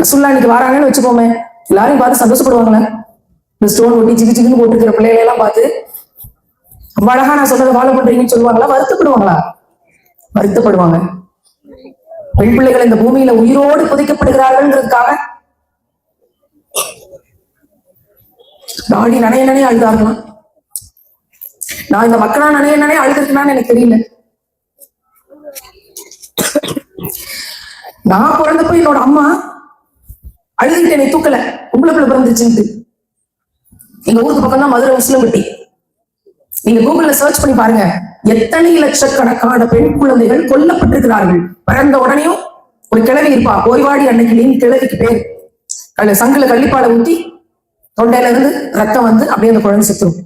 ரசுல்லா இன்னைக்கு வராங்கன்னு வச்சுக்கோமே. எல்லாரையும் பார்த்து சந்தோஷப்படுவாங்களே. இந்த ஸ்டோன் ஒட்டி சிக்கு சிக்குன்னு போட்டுருக்கிற பிள்ளைகளை எல்லாம் பார்த்து ரொம்ப அழகா நான் சொன்னதை ஃபாலோ பண்றீங்கன்னு சொல்லுவாங்களா? வருத்தப்படுவாங்களா? வருத்தப்படுவாங்க. பெண் பிள்ளைகள் இந்த பூமியில உயிரோடு புதைக்கப்படுகிறார்கள்ங்கிறதுக்காக நாடி நனைய நனைய அழுதார்களாம். நான் இந்த மக்களா நனைய நனைய அழுதுருக்கேனான்னு எனக்கு தெரியல. நான் பிறந்தப்போ என்னோட அம்மா அழுதுகிட்டு என்னை தூக்கல. பொம்பளை பிள்ளை பிறந்துச்சுன்ட்டு. எங்க ஊருக்கு பக்கம் தான் மதுரை உசிலம்பட்டி. நீங்க கூகுள்ல சர்ச் பண்ணி பாருங்க. எத்தனை லட்சக்கணக்கான பெண் குழந்தைகள் கொல்லப்பட்டிருக்கிறார்கள். பிறந்த உடனேயும் ஒரு கிழவி இருப்பா. ஓய்வாடி அன்னைக்கு கிழவிக்கு பேர். அதுல சங்குல கள்ளிப்பாலை ஊத்தி தொண்டையில இருந்து ரத்தம் வந்து அப்படியே அந்த குழந்தை செத்துரும்.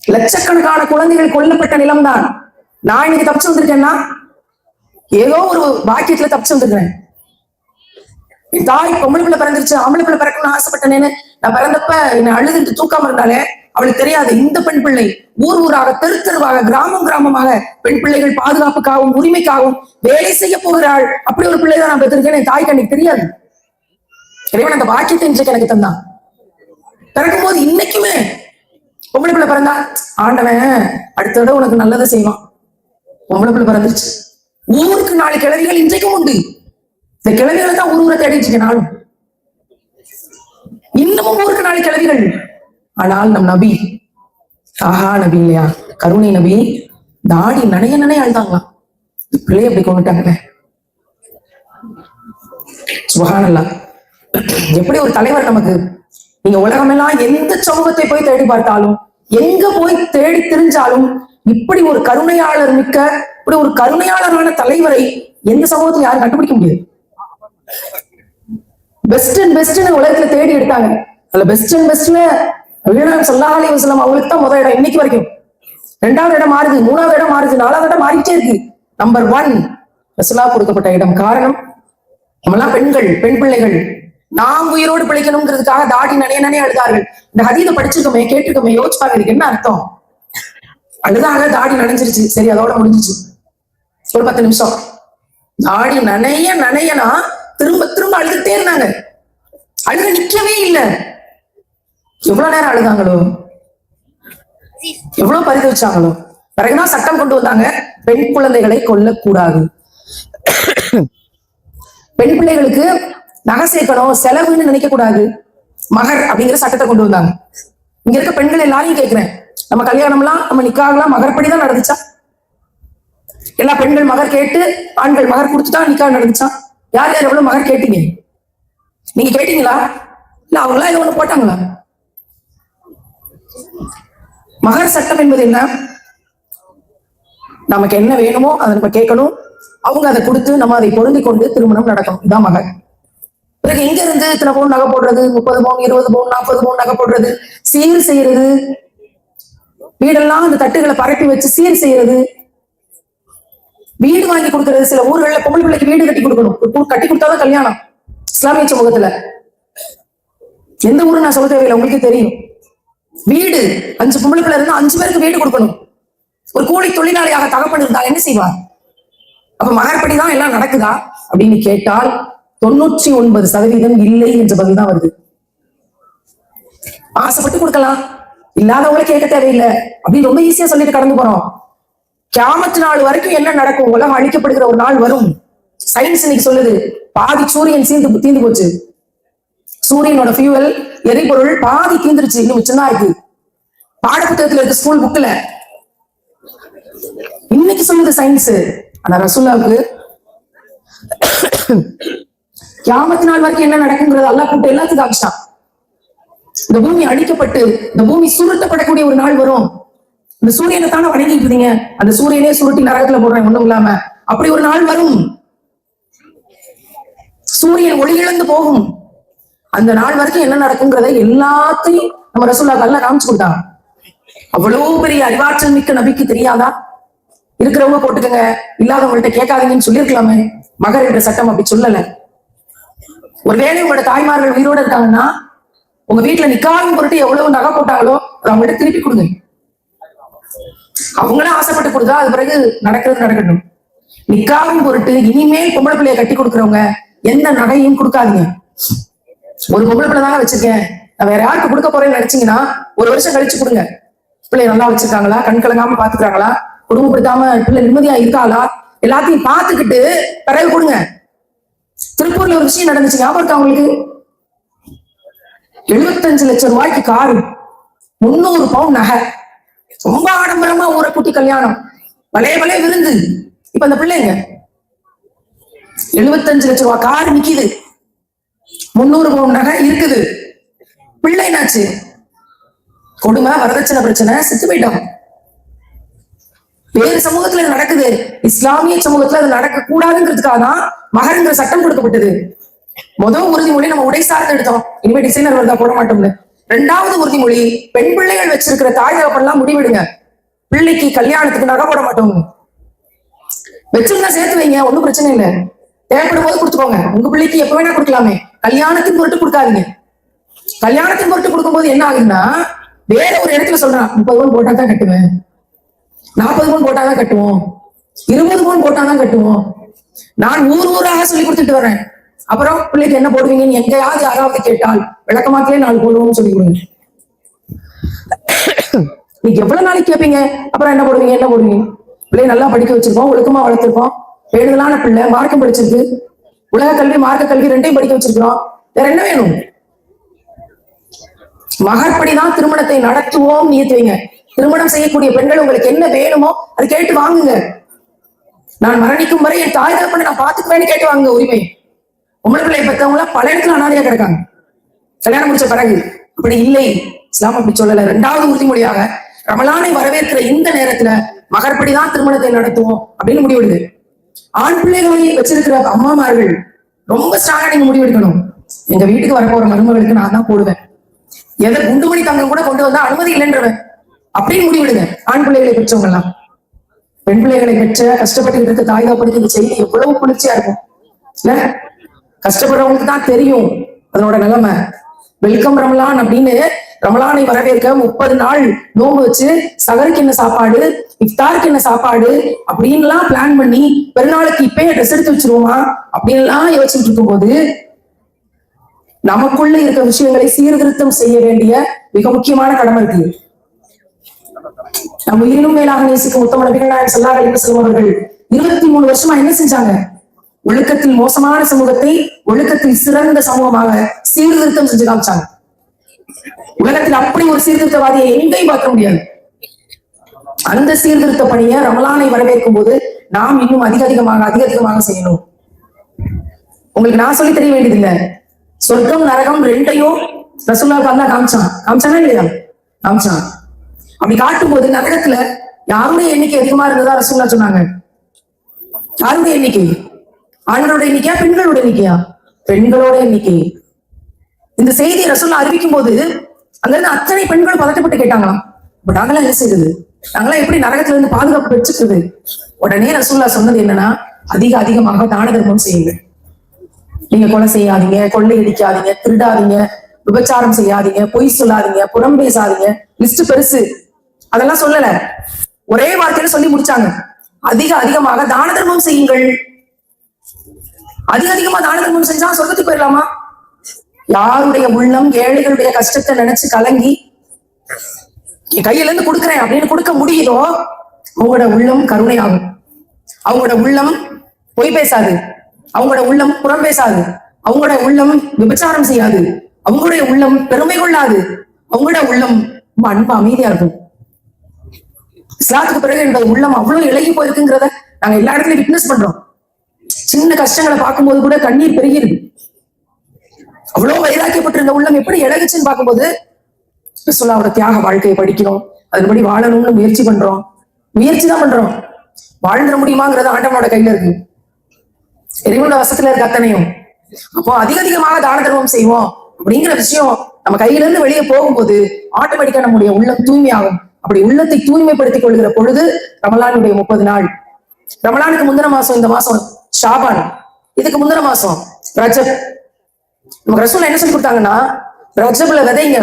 லட்சக்கணக்கான குழந்தைகள் கொல்லப்பட்ட நிலம்தான். நான் இன்னைக்கு தப்பிச்சு வந்திருக்கேன்னா ஏதோ ஒரு பாக்கியத்துல தப்பிச்சு வந்திருக்கிறேன். என் தாய் பொம்பளைக்குள்ள பிறந்துருச்சு ஆம்பளை பிறக்கணும்னு ஆசைப்பட்டனேன்னு நான் பிறந்தப்ப என்னை அழுதுட்டு தூக்காம இருந்தாலே அவளுக்கு தெரியாது. இந்த பெண் பிள்ளை ஊர் ஊராக தெரு தெருவாக கிராமம் கிராமமாக பெண் பிள்ளைகள் பாதுகாப்புக்காகவும் உரிமைக்காகவும் வேலை செய்ய போகிறாள். அப்படி ஒரு பிள்ளை தான் நான் பெற்றிருக்கேன். என் தாய்க்கு அன்னைக்கு தெரியாது. இறைவன் அந்த பாக்கியத்தை இன்றைக்கு எனக்கு தந்தான். பிறக்கும் போது இன்னைக்குமே பொம்பளை பிள்ளை பிறந்தா ஆண்டவன் அடுத்த தடவை உனக்கு நல்லதை செய்வான். பொம்பளை பிள்ளை பிறந்துருச்சு. ஊருக்கு நாலு கிழவிகள் இன்றைக்கும் உண்டு. இந்த கிழவிகளை தான் ஊர் ஊரை தேடிட்டு இருக்கேன் இன்னமும் ஊருக்கு நாலு கிழவிகள். ஆனால் நம் நபி ஆஹா நபி இல்லையா? கருணை நபி தாடி நனைய நனைய அழுதாங்களாம். பிள்ளைய அப்படி கொண்டுட்டாங்களே சுபஹானல்லா எப்படி ஒரு தலைவர் நமக்கு? நீங்க உலகமெல்லாம் எந்த சமூகத்தை போய் தேடி பார்த்தாலும் எங்க போய் தேடி தெரிஞ்சாலும் இப்படி ஒரு கருணையாளர் மிக்க இப்படி ஒரு கருணையாளரான தலைவரை எந்த சமூகத்துல யாரும் கண்டுபிடிக்க முடியாது. பெஸ்ட் அண்ட் பெஸ்ட்னு உலகத்துல தேடி எடுத்தாங்க. அதுல பெஸ்ட் அண்ட் பெஸ்ட்னு வீரநாயகம் சல்லா அலி வசலம் அவங்களுக்கு தான் முதல் இடம் இன்னைக்கு வரைக்கும். ரெண்டாவது இடம் மாறுது மூணாவது இடம் மாறுது நாலாவது இடம் மாறிட்டே இருக்கு. நம்பர் ஒன் ரசுலா கொடுக்கப்பட்ட இடம் காரணம் நம்மளாம் பெண்கள் பெண் பிள்ளைகள். நாம் உயிரோடு பிழைக்கணுங்கிறதுக்காக தாடி நனைய நனைய அழுதார்கள். இந்த ஹதீத படிச்சிருக்கோமே கேட்டிருக்கோமே யோசிப்பாங்க இதுக்கு என்ன அர்த்தம்? அழுதாக தாடி நனைஞ்சிருச்சு. சரி அதோட முடிஞ்சிச்சு. ஒரு பத்து நிமிஷம். தாடி நனைய நனையனா திரும்ப திரும்ப அழுதுட்டே இருந்தாங்க. அழுக நிற்கவே இல்லை. எவ்வளவு நேரம் அழுதாங்களோ? எவ்வளவு பரிதவிச்சாங்களோ? பிறகுதான் சட்டம் கொண்டு வந்தாங்க. பெண் குழந்தைகளை கொல்லக்கூடாது. பெண் பிள்ளைகளுக்கு நகை சேர்க்கணும் செலவுன்னு நினைக்க கூடாது மகர் அப்படிங்கிற சட்டத்தை கொண்டு வந்தாங்க. இங்க இருக்க பெண்கள் எல்லாரையும் கேட்கிறேன். நம்ம கல்யாணம்லாம் நம்ம நிக்காகலாம் மகர்படி தான் நடந்துச்சா? எல்லா பெண்கள் மகர் கேட்டு ஆண்கள் மகர் கொடுத்துட்டா நிக்கா நடந்துச்சான் யார் யார் எவ்வளவு மகர் கேட்டீங்க? நீங்க கேட்டீங்களா? இல்ல அவங்களா இது ஒண்ணு போட்டாங்களா? மகர் சட்டம் என்பது என்ன? நமக்கு என்ன வேணுமோ அதை நம்ம கேட்கணும். அவங்க அதை கொடுத்து நம்ம அதை பொருந்தி கொண்டு திருமணம் நடக்கும் இதான் மகர். பிறகு எங்க இருந்து இத்தனை பவுன் நகை போடுறது? முப்பது பவுன் இருபது பவுன் நாற்பது பவுன் நகை போடுறது? சீர் செய்யறது. வீடெல்லாம் அந்த தட்டுகளை பரப்பி வச்சு சீர் செய்யறது. வீடு வாங்கி கொடுக்கறது சில ஊர்கள்ல பொம்பளை பிள்ளைக்கு வீடு கட்டி கொடுக்கணும். கட்டி கொடுத்தாதான் கல்யாணம். இஸ்லாமிய சமூகத்துல. எந்த ஊரு நான் சொல்ல தேவையில்லை உங்களுக்கு தெரியும். வீடு அஞ்சு பொம்பளை பிள்ளை இருந்தா அஞ்சு பேருக்கு வீடு கொடுக்கணும். ஒரு கூலி தொழிலாளியாக தகப்பன் இருந்தா என்ன செய்வார்? அப்ப மகர்படி தான் எல்லாம் நடக்குதா? அப்படின்னு கேட்டால் தொண்ணூற்றி ஒன்பது சதவீதம் இல்லை என்ற பதில் தான் வருது. ஆசைப்பட்டு கொடுக்கலாம். இல்லாதவங்கள கேட்க தேவையில்லை. அப்படின்னு ரொம்ப ஈஸியா சொல்லிட்டு கடந்து போறோம். கியாமத்து நாள் வரைக்கும் என்ன நடக்கும்? உலகம் அழிக்கப்படுகிற ஒரு நாள் வரும். சயின்ஸ் இன்னைக்கு சொல்லுது பாதி சூரியன் சீந்து தீந்து போச்சு. சூரியனோட ஃபியூவல் எரிபொருள் பாதி தீந்துருச்சு. இன்னும் மிச்சம்தான் இருக்கு பாடப்புத்தகத்துல இருக்கு ஸ்கூல் புக்ல இன்னைக்கு சொல்லுது சயின்ஸ் ஆனா ரசூல்லாவுக்கு கியாமத்து நாள் வரைக்கும் என்ன நடக்குங்கிறது அல்லா கூப்பிட்டு எல்லாத்துக்கும் காமிச்சிட்டான். இந்த பூமி அழிக்கப்பட்டு இந்த பூமி சுருட்டப்படக்கூடிய ஒரு நாள் வரும். இந்த சூரியனை தானே வணங்கிட்டு இருந்தீங்க அந்த சூரியனே சுருட்டி நரகத்துல போடுறேன் ஒண்ணும் இல்லாம. அப்படி ஒரு நாள் வரும். சூரியன் ஒளி இழந்து போகும். அந்த நாள் வரைக்கும் என்ன நடக்குங்கிறத எல்லாத்தையும் நம்ம ரசூல்லா கல்ல காமிச்சு கொடுத்தாங்க அவ்வளவு பெரிய அறிவாற்றல் மிக்க நபிக்கு தெரியாதா? இருக்கிறவங்க போட்டுக்கங்க. இல்லாதவங்கள்ட்ட கேட்காதீங்கன்னு சொல்லியிருக்கலாமே. மகர் என்ற சட்டம் அப்படி சொல்லல. ஒருவேளை உங்களோட தாய்மார்கள் உயிரோட இருக்காங்கன்னா உங்க வீட்டுல நிக்காயும் பொருட்டு எவ்வளவு நகை போட்டாங்களோ அவங்கள்ட்ட திருப்பி கொடுங்க. அவங்களும் ஆசைப்பட்டு கொடுத்தா அது பிறகு நடக்கிறது நடக்கட்டும். நிக்காவும் பொருட்டு இனிமேல் பொம்பளை பிள்ளைய கட்டி கொடுக்குறவங்க எந்த நகையும் கொடுக்காதீங்க. ஒரு பொம்பளை பிள்ளை தானே வச்சிருக்கேன். நான் வேற யாருக்கு கொடுக்க போறேன்னு நினைச்சீங்கன்னா ஒரு வருஷம் கழிச்சு கொடுங்க. பிள்ளைய நல்லா வச்சிருக்காங்களா? கண் கலங்காம பாத்துக்கிறாங்களா? குடும்பப்படுத்தாம பிள்ளை நிம்மதியா இருக்காளா? எல்லாத்தையும் பார்த்துக்கிட்டு பிறகு கொடுங்க. திருப்பூர்ல ஒரு விஷயம் நடந்துச்சு. ஞாபகம் இருக்கா உங்களுக்கு? எழுபத்தஞ்சு லட்சம் ரூபாய்க்கு காரு முன்னூறு பவுன் நகை. ரொம்ப ஆடம்பரமா ஊரை கூட்டி கல்யாணம். பழைய பழைய விருந்து இப்ப அந்த பிள்ளைங்க. எழுபத்தஞ்சு லட்சம் ரூபாய் கார் நிக்குது. முன்னூறு பவுன் நகை இருக்குது. பிள்ளை என்னாச்சு? கொடுமை வரதட்சணை பிரச்சனை செத்து போயிட்டோம். வேறு சமூகத்துல இது நடக்குது. இஸ்லாமிய சமூகத்துல அது நடக்க கூடாதுங்கிறதுக்காக தான் மகருங்கிற சட்டம் கொடுக்கப்பட்டது. முதல் உறுதிமொழி நம்ம உடை சார்ந்து எடுத்தோம். இனிமே டிசைனர் வருதா போட மாட்டோம்னு ரெண்டாவது உறுதிமொழி பெண் பிள்ளைகள் வச்சிருக்கிற தாய் தகப்பெல்லாம் முடிவெடுங்க. பிள்ளைக்கு கல்யாணத்துக்கு நகை போட மாட்டோம். வச்சிருந்தா சேர்த்து வைங்க ஒன்றும் பிரச்சனை இல்லை. தேவைப்படும் போது கொடுத்துக்கோங்க. உங்க பிள்ளைக்கு எப்ப வேணா கொடுக்கலாமே. கல்யாணத்தின் பொருட்டு கொடுக்காதீங்க. கல்யாணத்தின் பொருட்டு கொடுக்கும்போது என்ன ஆகுதுன்னா வேற ஒரு இடத்துல சொல்றான் முப்பது பவுன் போட்டா தான் கட்டுவேன். நாற்பது பவுன் போட்டா தான் கட்டுவோம். இருபது பவுன் போட்டா தான் கட்டுவோம். நான் ஊர் ஊராக சொல்லி கொடுத்துட்டு வரேன் அப்புறம் பிள்ளைக்கு என்ன போடுவீங்கன்னு எங்கேயாவது யாராவது கேட்டால் விளக்கமாக்கலே நாள் போடுவோம்னு சொல்லி கொடுங்க. நீங்க எவ்வளவு நாளைக்கு கேட்பீங்க அப்புறம் என்ன போடுவீங்க? என்ன போடுவீங்க? பிள்ளைய நல்லா படிக்க வச்சிருக்கோம் ஒழுக்கமா வளர்த்திருக்கோம் வேடுதலான பிள்ளை மார்க்கம் படிச்சிருக்கு. உலக கல்வி மார்க்க கல்வி ரெண்டையும் படிக்க வச்சிருக்கிறோம். வேற என்ன வேணும்? மகற்படிதான் திருமணத்தை நடத்துவோம் நீத்துவீங்க திருமணம் செய்யக்கூடிய பெண்கள் உங்களுக்கு என்ன வேணுமோ அதை கேட்டு வாங்குங்க. நான் மரணிக்கும் வரை என் தாய் தகப்பனை நான் பாத்துக்குவேன்னு கேட்டு வாங்க உரிமை பொம்பளை பிள்ளை பெற்றவங்க பல இடத்துல அனாதையா கிடக்காங்க. கல்யாணம் முடிச்ச பிறகு அப்படி இல்லை. இஸ்லாம் அப்படி சொல்லல. ரெண்டாவது உறுதிமொழியாக ரமலானை வரவேற்கிற இந்த நேரத்துல மகர்படிதான் திருமணத்தை நடத்துவோம் அப்படின்னு முடிவெடுது ஆண் பிள்ளைகளை வச்சிருக்கிற அம்மாமார்கள் ரொம்ப ஸ்ட்ராங்கா நீங்க முடிவெடுக்கணும். எங்க வீட்டுக்கு வரப்போற மருமகளுக்கு நான் தான் போடுவேன். எதை குண்டுமணி தங்கம் கூட கொண்டு வந்தா அனுமதி இல்லைன்றவன். அப்படின்னு முடிவெடுங்க. ஆண் பிள்ளைகளை பெற்றவங்க எல்லாம் பெண் பிள்ளைகளை பெற்ற கஷ்டப்பட்டு இருக்க தாய் தகப்பனுக்கு இந்த செய்தி எவ்வளவு குளிர்ச்சியா இருக்கும். இல்ல? கஷ்டப்படுறவங்களுக்கு தான் தெரியும் அதனோட நிலைமை. வெல்கம் ரமலான் அப்படின்னு ரமலானை வரவேற்க முப்பது நாள் நோம்பு வச்சு சகருக்கு என்ன சாப்பாடு இஃப்தாருக்கு என்ன சாப்பாடு அப்படின்லாம் பிளான் பண்ணி பெருநாளுக்கு இப்பயே ட்ரெஸ் எடுத்து வச்சிருவோமா அப்படின்லாம் யோசிச்சுட்டு இருக்கும்போது நமக்குள்ள இருக்க விஷயங்களை சீர்திருத்தம் செய்ய வேண்டிய மிக முக்கியமான கடமை இருக்கு. நம்ம உயிரினும் மேலாக நேசிக்கும் உத்தம நபிகள் நாயகம் ஸல்லல்லாஹு அலைஹி இருபத்தி மூணு வருஷமா என்ன செஞ்சாங்க? ஒழுக்கத்தில் மோசமான சமூகத்தை ஒழுக்கத்தில் சிறந்த சமூகமாக சீர்திருத்தம் செஞ்சு காமிச்சாங்க. உலகத்தில் அப்படி ஒரு சீர்திருத்தவாதியை எங்கேயும் பார்க்க முடியாது. அந்த சீர்திருத்த பணியை ரமலானை வரவேற்கும் போது நாம் இன்னும் அதிக அதிகமாக அதிக அதிகமாக செய்யணும். உங்களுக்கு நான் சொல்லி தெரிய வேண்டியதில்லை. சொர்க்கம் நரகம் ரெண்டையும் ரசூல்லாவுக்கு அல்லா காமிச்சான். காமிச்சானா இல்லையா? காமிச்சான். அப்படி காட்டும் போது நரகத்துல யாருடைய எண்ணிக்கை அதிகமா இருந்ததா ரசூல்லா சொன்னாங்க? யாருடைய எண்ணிக்கை? ஆண்களோட எண்ணிக்கையா பெண்களோட எண்ணிக்கையா? பெண்களோட எண்ணிக்கை. இந்த செய்தி ரசூல்லா அறிவிக்கும் போது அங்க இருந்து அத்தனை பெண்களும் பதட்டப்பட்டு கேட்டாங்களாம். இப்ப நாங்களாம் என்ன செய்யுது நாங்களாம் எப்படி நரகத்துல இருந்து பாதுகாப்பு வச்சுக்கிறது உடனே ரசூல்லா சொன்னது என்னன்னா அதிக அதிகமாக தான தர்மம் செய்யுங்க. நீங்க கொலை செய்யாதீங்க கொள்ளை அடிக்காதீங்க திருடாதீங்க விபச்சாரம் செய்யாதீங்க பொய் சொல்லாதீங்க புறம் பேசாதீங்க லிஸ்ட் பெருசு. அதெல்லாம் சொல்லல. ஒரே வார்த்தையில சொல்லி முடிச்சாங்க. அதிக அதிகமாக தான தர்மம் செய்யுங்கள். அதிக அதிகமா தான தர்மம் செஞ்சா சொர்க்கத்துக்கு போயிடலாமா யாருடைய உள்ளம் ஏழைகளுடைய கஷ்டத்தை நினைச்சு கலங்கி என் கையில இருந்து கொடுக்குறேன் அப்படின்னு கொடுக்க முடியுதோ அவங்களோட உள்ளம் கருணையாகும். அவங்களோட உள்ளம் பொய் பேசாது. அவங்களோட உள்ளம் புறம் பேசாது. அவங்களோட உள்ளம் விபச்சாரம் செய்யாது. அவங்களுடைய உள்ளம் பெருமை கொள்ளாது. அவங்களோட உள்ளம் ரொம்ப அன்பு அமைதியா இருக்கும். இஸ்லாத்துக்கு பிறகு என்பது உள்ளம் அவ்வளவு இழகி போயிருக்குங்கிறத நாங்க எல்லா இடத்துலயும் விட்னஸ் பண்றோம். சின்ன கஷ்டங்களை பார்க்கும்போது கூட கண்ணீர் பெருகிருது அவ்வளவு வைராக்கியப்பட்டிருந்த உள்ளம் எப்படி இழகுச்சுன்னு பார்க்கும்போது ரசூல்லாவோட தியாக வாழ்க்கையை படிக்கிறோம். அதன்படி வாழணும்னு முயற்சி பண்றோம். முயற்சி தான் பண்றோம். வாழ்ந்துட முடியுமாங்கிறது ஆண்டவனோட கையில இருக்கு. எரிவுள்ள வசத்துல இருக்க அத்தனையும். அப்போ அதிக அதிகமாக தான தர்மம் செய்வோம் அப்படிங்கிற விஷயம் நம்ம கையில இருந்து வெளியே போகும்போது ஆட்டோமேட்டிக்கா நம்முடைய உள்ளம் தூய்மையாகும். அப்படி உள்ளத்தை தூய்மைப்படுத்திக் கொள்கிற பொழுது ரமலானுடைய முப்பது நாள். ரமலானுக்கு முந்தின மாசம் இந்த மாசம் ஷாபான். இதுக்கு முந்தின மாசம். ரஜப். நமக்கு ரசூல் என்ன சொல்லி கொடுத்தாங்கன்னா ரஜப்ல விதைங்க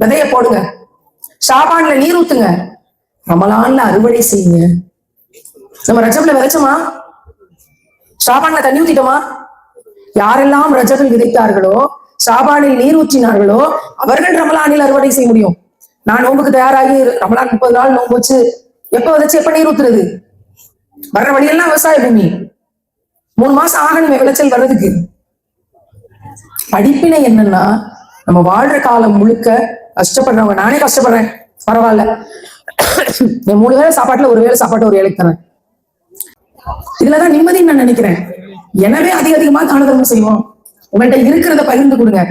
விதைய போடுங்க. ஷாபான்ல நீர் ஊத்துங்க. ரமலான்ல அறுவடை செய்யுங்க. நம்ம ரஜப்ல விதைச்சோமா? ஷாபான்ல தண்ணி ஊத்திட்டோமா? யாரெல்லாம் ரஜபில் விதைத்தார்களோ சாபானில் நீர் ஊற்றினார்களோ அவர்கள் ரமலானில் அறுவடை செய்ய முடியும். நான் நோன்புக்கு தயாராகி ரமலான் முப்பது நாள் நோம்பு வச்சு எப்ப விதைச்சு எப்ப நீர் ஊத்துறது? வர்ற வழியெல்லாம் விவசாய பூமி. மூணு மாசம் ஆகணுமே விளைச்சல் வர்றதுக்கு. படிப்பினை என்னன்னா நம்ம வாழ்ற காலம் முழுக்க கஷ்டப்படுறவங்க நானே கஷ்டப்படுறேன். பரவாயில்ல. என் மூணு வேளை சாப்பாட்டுல ஒரு வேளை சாப்பாட்டு ஒரு வேலைக்கு தரேன். இதுலதான் நிம்மதின்னு நான் நினைக்கிறேன். எனவே அதிக அதிகமா தான தர்மம் செய்வோம். உங்கள்கிட்ட இருக்கிறத பகிர்ந்து கொடுங்க.